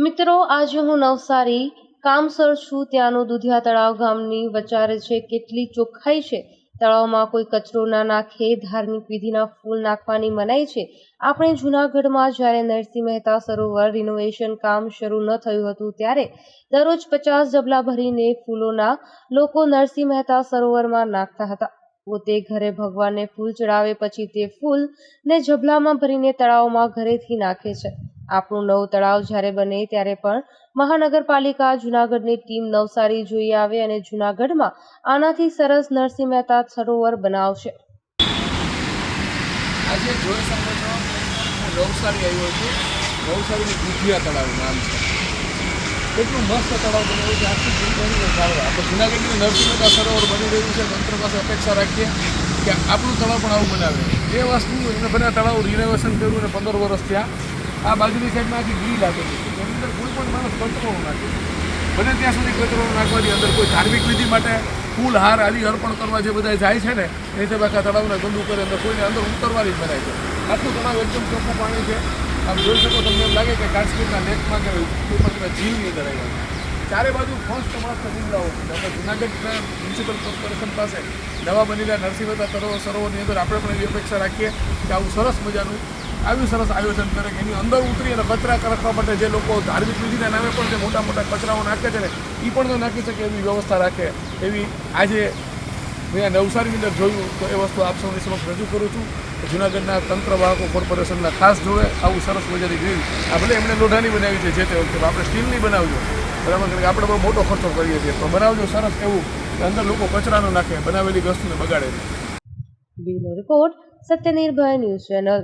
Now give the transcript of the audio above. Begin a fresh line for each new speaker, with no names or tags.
મિત્રો, આજે હું નવસારી કામસર છું. ત્યાંનું દુધિયા તળાવ ગામની વચારે છે. કેટલી ચોખ્ખાઈ છે. તળાવમાં કોઈ કચરો ના નાખે, ધાર્મિક વિધિના ફૂલ નાખવાની મનાઈ છે. આપણે જૂનાગઢમાં જ્યારે નરસિંહ મહેતા સરોવર રિનોવેશન કામ શરૂ ન થયું હતું ત્યારે દરરોજ પચાસ જબલા ભરીને ફૂલોના લોકો નરસિંહ મહેતા સરોવરમાં નાખતા હતા. પોતે ઘરે ભગવાનને ફૂલ ચડાવે પછી તે ફૂલ ને જબલામાં ભરીને તળાવમાં ઘરેથી નાખે છે. આપણું નવું તળાવ જ્યારે બને ત્યારે પણ મહાનગરપાલિકા જૂનાગઢની ટીમ નવસારી જોઈ આવે અને જૂનાગઢમાં આનાથી સરસ નરસિંહ મહેતા સરોવર બનાવશે.
આજે જોઈ શકો છો હું નવસારી આવ્યો છું. નવસારીનું ભૂજિયા તળાવ નામ છે. કેટલું મસ્ત તળાવ બન્યું છે. આખી જિંદગીનું આપણે જૂનાગઢની નરસિંહ મહેતા સરોવર બની રહ્યું છે. તંત્ર પાસે અપેક્ષા રાખીએ કે આપણું તળાવ પણ આવું બનાવે. એ વસ્તુ એમને બધા તળાવ રિનોવેશન કર્યું અને પંદર વર્ષ થયા. આ બાજુની સાઈડમાં આખી ગ્રીલ આપેલી છે. એની અંદર કોઈ પણ માણસ કચરો નાખે બને ત્યાં સુધી કચરો નાખવાની અંદર કોઈ ધાર્મિક વિધિ માટે ફૂલ હાર આદિ અર્પણ કરવા જે બધા જાય છે ને, એ તે બાકા તળાવને ગંદુ કરે અંદર કોઈને અંદર ઉતરવાની જ બનાય છે. આટલું તળાવ એકદમ ચોખ્ખું પાણી છે. આમ જોઈ શકો તમને એમ લાગે કે કાશ્મીરના લેકમાં કે કોઈ પણ ઝીલની અંદર આવ્યા. ચારે બાજુ ફર્સ્ટ મસ્ત જિલ્લાઓ છે. આપણે જુનાગઢ મ્યુનિસિપલ કોર્પોરેશન પાસે નવા બનેલા નરસિંહ મહેતા સરોવર સરોવરની અંદર આપણે પણ એવી અપેક્ષા રાખીએ કે આવું સરસ મજાનું આવ્યું સરસ આયોજન કરે એની અંદર ઉતરી અને કચરા રાખવા માટે જે લોકો ધાર્મિક વિધિના નામે પણ જે મોટા મોટા કચરાઓ નાખે છે ને એ પણ ન નાખી શકે એવી વ્યવસ્થા રાખે. એવી આજે મેં નવસારીની અંદર જોયું તો એ વસ્તુ આપ સૌની સમક્ષ રજૂ કરું છું જુનાગઢના તંત્ર વાહકો કોર્પોરેશનના ખાસ જોવે આવું સરસ મજાની ગ્રીલ આ ભલે એમણે લોઢાની બનાવી છે જે તે વખતે આપણે સ્ટીલની બનાવજો. બરાબર? કારણ કે આપણે બહુ મોટો ખર્ચો કરીએ છીએ. તો બનાવજો સરસ એવું અંદર લોકો કચરા ન નાખે, બનાવેલી વસ્તુને બગાડે.
Report, Satyanirbhay news channel.